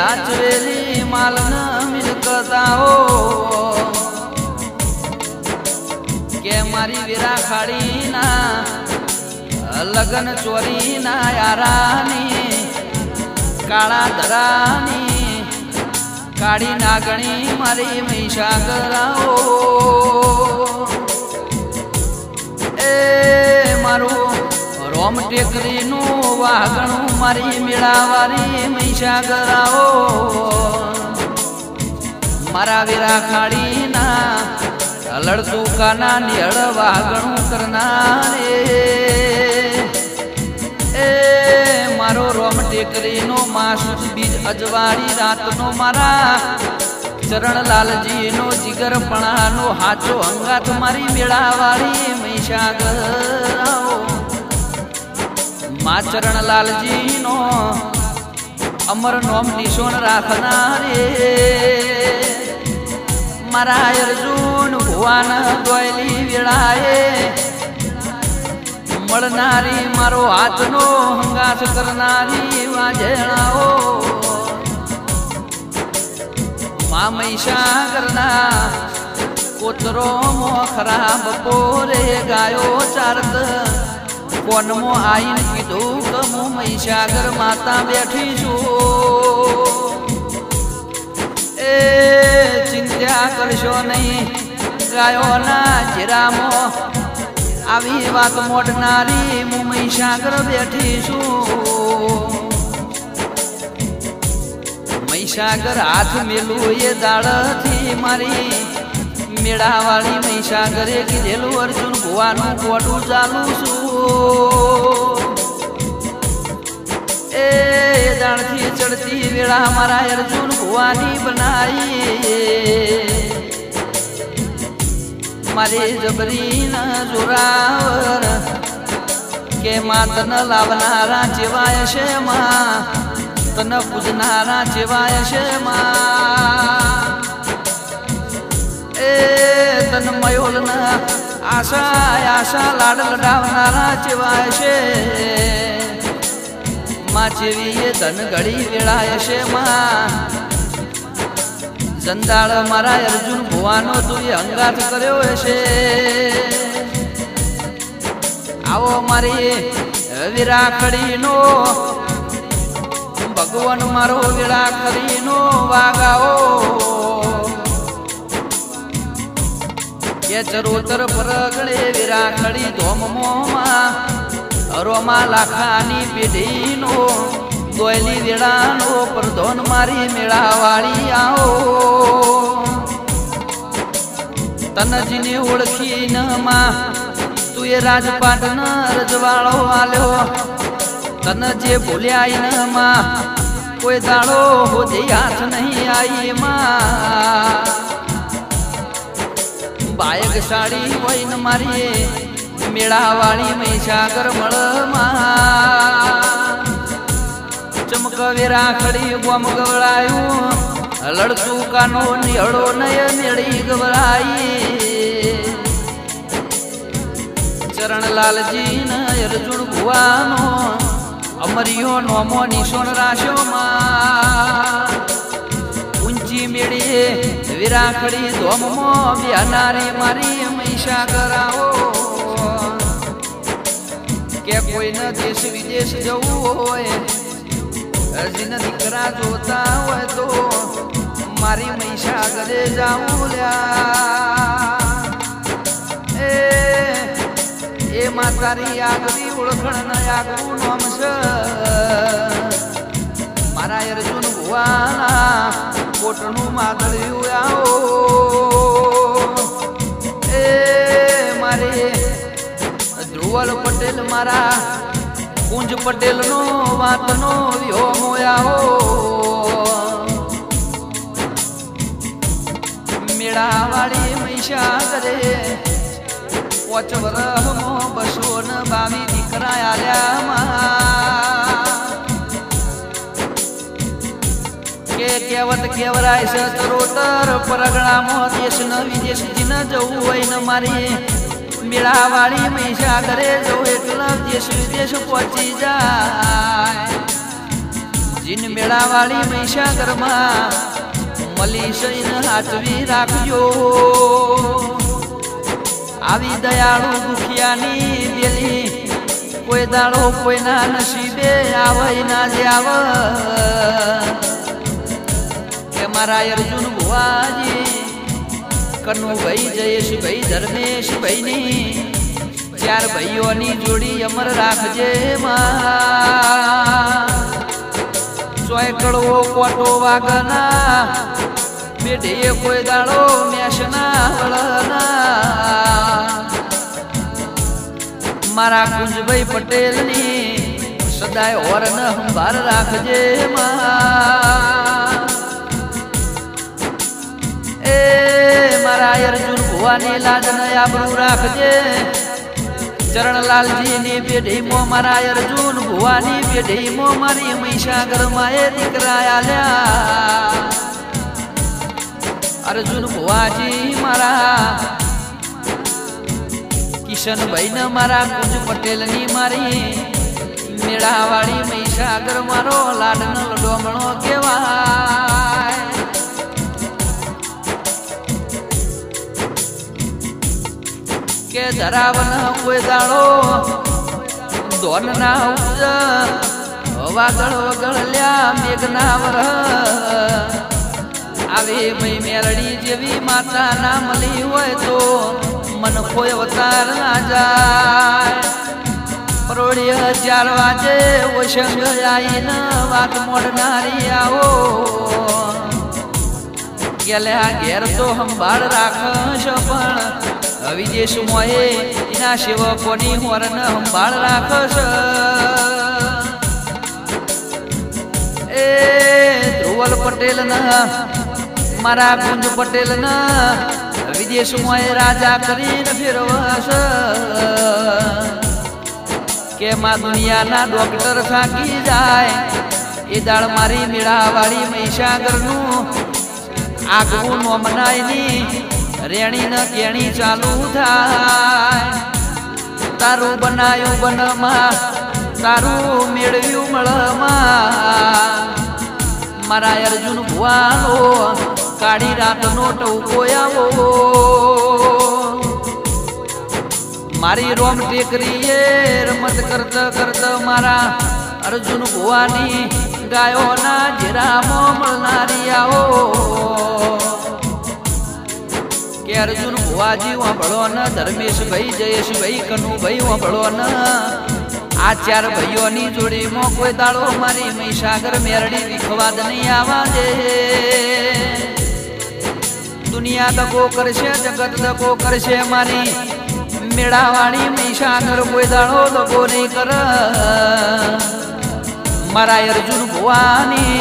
આચવેલી માલન મિલકતાઓ. કે મારી વીરા ખાડીના લગન ચોરીના યારાની, કાળા ધરાની, કાળી નાગણી મારી મહીસાગરાઓ. એ મારું રોમ ટેકરીનું વાગણું મારી મેળાવારી મહીસાગરાઓ. મારા વેરા ખાડીના લડતું કાના નિહળ વાગણું કરનારે. એ મારો રોમ ટેકરીનો માસુસ બીજ, અજવાળી રાતનો મારા ચરણલાલજીનો જીગરપણાનો હાચો અંગાત મારી મેળાવાળી મહીસાગરાઓ. મા ચરણલાલજીનો અમર નોમ નિશોન રાખનારે. મારા અર્જુન, ભુવાન દોયલી વેળાએ મળનારી મારો હાથનો હંગાસ કરનારી વાજેણાઓ મા મહીસાગરના કોતરો મોખરા પોરે ગાયો ચારત. કોનમો આઈન કીધું કે હું મહીસાગર માતા બેઠી છું. એ ચિંતા કરશો નહીં, ગાયોના જીરામો આવી વાત મોડનારી હું મહીસાગર બેઠી છું. મહીસાગર હાથ મેલું એ દાડથી મારી, મેળાવાળી મહીસાગરે કીધેલું, અર્જુન, ભુવાનું કોટું ચાલુ છું. એ દાણથી ચડતી વેળા મારા અર્જુન ભુવાની બનાવી મારી જબરી ના જોરાવર કે માં તન લાવનારા જેવાય છે માં, તન પૂજનારા જેવાય છે માં. એ તન મયોલ ના આશા આશા, લાડ લડાવનારા જેવાય છે માં જેવી એ ધન ઘડી વેળાય છે માં. જંદાળ મારા અર્જુન ભુવાનો તું એ અંગાત કર્યો છે આવો મારી વિરાખડીનો, ભગવાન મારો વિરાખડીનો વાગાઓ કે ચરોતર પરગળે વિરાખડી ધોમમોમાં હરોમાં લાખાની પેઢીનો દોયલી વેળાનો પ્રધોન મારી મેળાવાળી આવો. તનજીને ઓળખી માં, તું એ રાજપાટ ન રજવાળો આલ્યો. તન જે ભૂલ્યા માં, કોઈ દાડો હોજે હાથ નહીં આઈ માં. બાયક સાડી હોય ને મારી મેળાવાળી મહીસાગર મળમાં ચમકવે રાખડી બોમ ગવડાયું. લડતું કાનો નિહળો નય મેળી ગવડાઈ ચરણલાલજી ન અર્જુન ભુવાનો. અમરિયો નોમો નિશોણ રાશો માં. ઊંચી મેળીએ વિરાખડી ધોમમો બ્યાનારી મારી. મૈષા કરાવો. કે કોઈને દેશ વિદેશ જવું હોય હજીને દીકરા જોતા હોય તો મારી મહીસાગરે જાઉં લ્યા. એ માતારી આગવી ઓળખણ આગવું નામ છે. મારા અર્જુન ભુવાના કોટનું માગળ્યું આવો. ધ્રુવલ પટેલ મારા, કુંજ પટેલ નો વાતનો વ્યો મોયાઓ મેળાવાળી કરે પોચ વરહમો બસો ન બાવી દીકરા આલ્યા કે કેવત કેવરાય છે તરોતર, પરગણામાં દેશ ન વિદેશ ન જવું હોય ન મારી. મેળાવાળી મહીસાગરે જો એટલે દેશ વિદેશ પહોંચી જાય. જીન મેળા મેળાવાળી ઘરમાં મલી સૈન હાથવી રાખજો. આવી દયાળુ દુખિયાની દેલી કોઈ દાડો કોઈના નસીબે આવે, ના જે આવ. કે મારા અર્જુન ભુવાજી કનુભાઈ જયેશભાઈ ધર્મેશભાઈની ચાર ભાઈઓની જોડી અમર રાખજે ચોય કડવો કોટો વાગના બેઠીએ કોઈ દાડો મેશના વળના. મારા કુંજભાઈ પટેલની સદાય ઓરન હંભાર રાખજે માં એ અર્જુન ભુવાની લાજને આબરૂ રાખજે. ચરણલાલજી ની પેઢી મો મારા અર્જુન ભુવાની પેઢી મો મારી મહીસાગર માએ દીકરા આલ્યા. અર્જુન ભુવાજી મારા કિશનભાઈ ને મારા કુંજ પટેલની મારી મેળાવાળી મહીસાગર મારો લાડનો ડોમણો કેવાય ધરાવન કોઈ દાડો દોન ના ઉપજ વાગળ વગળલ્યા મેઘના વર આવી મય મેરડી જેવી માતા ના મળી હોય તો મન કોઈ અવતાર ના જાય. પરોળી ચાર વાજે ઓશંગ આઈને વાત મોડનારી આવો. ગેલે આ ઘેર તો સંભાળ રાખશ પણ વિદેશ મોએ એના સેવકોની હોરન સંભાળ રાખશ. એ ધ્રુવલ પટેલ ના મારા કુંજ પટેલ ના વિદેશ મોએ રાજા કરીને ફેરવાશ. કે માં દુનિયાના ડોક્ટર થાકી જાય, એ દાળ મારી મેળાવાળી મહીસાગરનું આગવું નો મનાયની રેણી ન કેણી ચાલુ થાય. તારું બનાયું બનમાં તારું મેળવ્યું મળમાં. મારા અર્જુન ભુવાનો કાળી રાતનો ટવકો આવો. મારી રોમ ટેકરીએ રમત કરત કરત મારા અર્જુન ભુવાની ગાયોના જીરામો મળનારી આવો. અર્જુન ભુવાજી વાંભળો ન ધર્મેશભાઈ જયેશભાઈ કનુભાઈ વાંભળો ન આ ચાર ભાઈઓની જોડીમાં કોઈ દાડો મારી મહીસાગર મેરડી વિખવાદ નહીં આવા દે દુનિયા દગો કરશે, જગત દગો કરશે મારી. મેળાવાળી મહીસાગર કોઈ દાડો દગો નહીં કર. મારા અર્જુન ભુવાની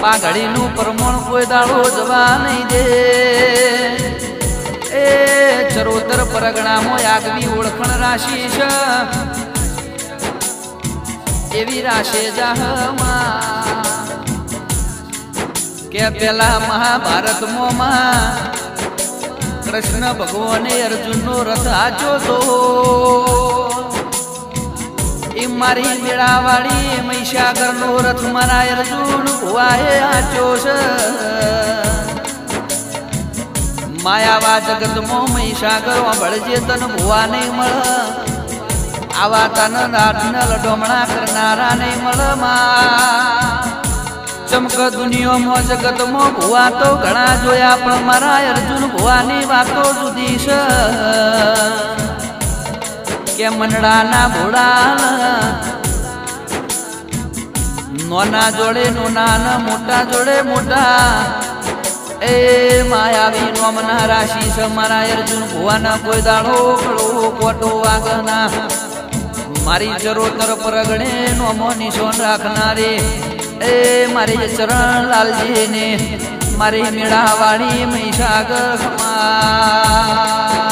પાઘડીનું પરમણ કોઈ દાડો જવા નહીં દે. એ ચરોતર પરગણામાં આગવી ઓળખણ રાશિ છે એવી રાશે જાહમાં કે પેલા મહાભારતમાં કૃષ્ણ ભગવાને અર્જુનનો રથ આચો તો એ મારી મેળાવાળી મહીસાગરનો રથ મારા અર્જુન ભુવાએ આચો છે. માયાવા જગતમાં મહીસાગર ભળજે તન ભુવા નહીં મળ. આવા તન રાતન લડોમણા કરનારા નહીં મળ ચમક દુનિયામાં જગતમાં ભુવા તો ઘણા જોયા, પણ મારા અર્જુન ભુવાની વાતો જુદી છે. કે મનડાના ભોળા નોના જોડે નોના મોટા જોડે મોટા. એ માયાવી નોમના રાશિ છે. મારા અર્જુન ભુવાના કોઈ દાડો કળો કોટો વાગના મારી ચરોતર પરગણે નોમો નિશોન રાખનારે. એ મારી ચરણ લાલજીને, મારી મેળાવાળી મહીસાગર સમાજ